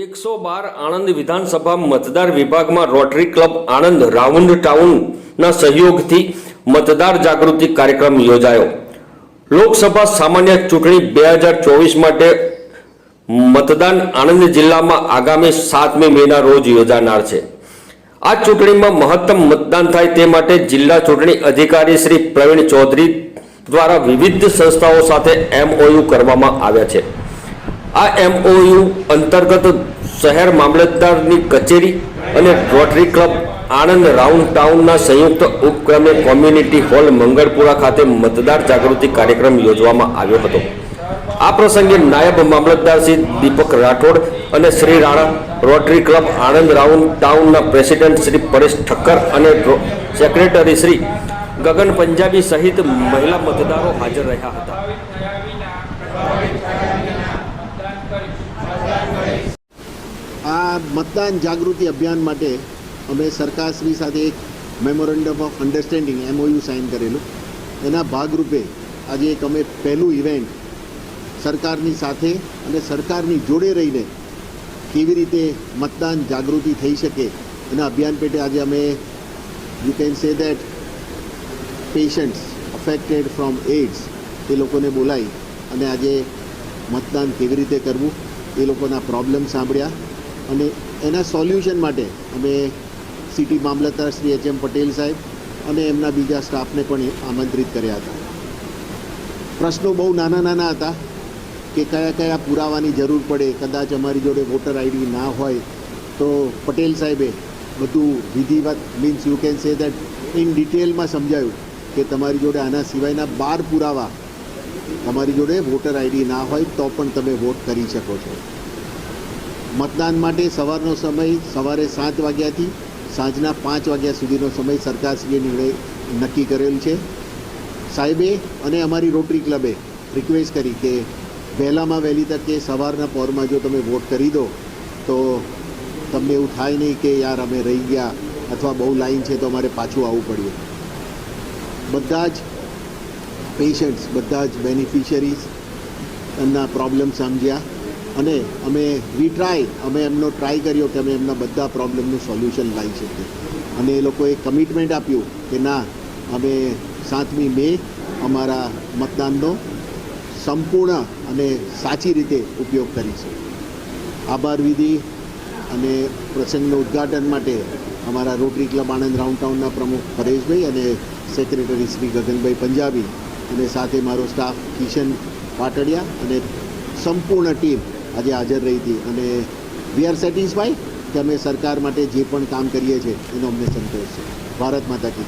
એકસો બાર આણંદ વિધાનસભા મતદાર વિભાગમાં રોટરી ક્લબ આણંદ રાઉન્ડ ટાઉનના સહયોગથી મતદાર જાગૃતિ કાર્યક્રમ યોજાયો. લોકસભા સામાન્ય ચૂંટણી બે હજાર ચોવીસ માટે મતદાન આણંદ જિલ્લામાં આગામી સાતમી મેના રોજ યોજાનાર છે. આ ચૂંટણીમાં મહત્તમ મતદાન થાય તે માટે જિલ્લા ચૂંટણી અધિકારી શ્રી પ્રવીણ ચૌધરી દ્વારા વિવિધ સંસ્થાઓ સાથે એમઓયુ કરવામાં આવ્યા છે. આ એમઓયુ અંતર્ગત શહેર મામલતદારની કચેરી અને રોટરી ક્લબ આણંદ રાઉન્ડ ટાઉનના સંયુક્ત ઉપક્રમે કોમ્યુનિટી હોલ મંગળપુરા ખાતે મતદાર જાગૃતિ કાર્યક્રમ યોજવામાં આવ્યો હતો. આ પ્રસંગે નાયબ મામલતદાર શ્રી દીપક રાઠોડ અને Shri Rana rotary club Anand round ટાઉનના president Shri Paresh Thakkar અને સેક્રેટરી શ્રી ગગન પંજાબી સહિત મહિલા મતદારો હાજર રહ્યા હતા આ મતદાન જાગૃતિ અભિયાન માટે અમે સરકારશ્રી સાથે એક memorandum of understanding MOU sign કરેલું. એના ભાગરૂપે આજે એક અમે પહેલું ઇવેન્ટ સરકારની સાથે અને સરકારની જોડે રહીને કેવી રીતે મતદાન જાગૃતિ થઈ શકે એના અભિયાન પેટે આજે અમે you can say that patients affected from AIDS એ લોકોને બોલાવી અને આજે મતદાન કેવી રીતે કરવું એ લોકોના પ્રોબ્લેમ સાંભળ્યા. અને એના સોલ્યુશન માટે અમે સિટી મામલતદાર શ્રી એચ એમ પટેલ સાહેબ અને એમના બીજા સ્ટાફને પણ આમંત્રિત કર્યા હતા. પ્રશ્નો બહુ નાના નાના હતા કે કયા કયા પુરાવાની જરૂર પડે, કદાચ અમારી જોડે વોટર આઈડી ના હોય તો પટેલ સાહેબે બધું વિધિવત means you can say that in ડિટેલમાં સમજાયું કે તમારી જોડે આના સિવાયના બાર પુરાવા, તમારી જોડે વોટર આઈડી ના હોય તો પણ તમે વોટ કરી શકો છો. મતદાન માટે સવારનો સમય સવારે સાત વાગ્યાથી સાંજના પાંચ વાગ્યા સુધીનો સમય સરકારશ્રીએ નિર્ણય નક્કી કરેલ છે. સાહેબે અને અમારી રોટરી ક્લબે રિક્વેસ્ટ કરી કે વહેલામાં વહેલી તકે સવારના પહોરમાં જો તમે વોટ કરી દો, તો તમને એવું થાય નહીં કે યાર અમે રહી ગયા અથવા બહુ લાઈન છે તો અમારે પાછું આવવું પડ્યું. બધા જ પેશન્ટ્સ બધા જ બેનિફિશરીઝ એમના પ્રોબ્લેમ સમજ્યા. અને અમે વી ટ્રાય અમે એમનો ટ્રાય કર્યો કે અમે એમના બધા પ્રોબ્લેમનું સોલ્યુશન લાવી શકીએ. અને એ લોકોએ કમિટમેન્ટ આપ્યું કે ના, અમે સાતમી મે અમારા મતદાનનો સંપૂર્ણ અને સાચી રીતે ઉપયોગ કરીશું. આભાર વિધિ અને પ્રસંગનું ઉદ્ઘાટન માટે અમારા રોટરી ક્લબ આણંદ રાઉન્ડ ટાઉનના પ્રમુખ પરેશભાઈ અને સેક્રેટરી શ્રી ગગનભાઈ પંજાબી અને સાથે મારો સ્ટાફ કિશન પાટડિયા અને સંપૂર્ણ ટીમ આજે હાજર રહી હતી. અને વી આર સેટિસ્ફાઈ કે અમે સરકાર માટે જે પણ કામ કરીએ છીએ, એનો અમને સંતોષ છે. ભારત માતા કી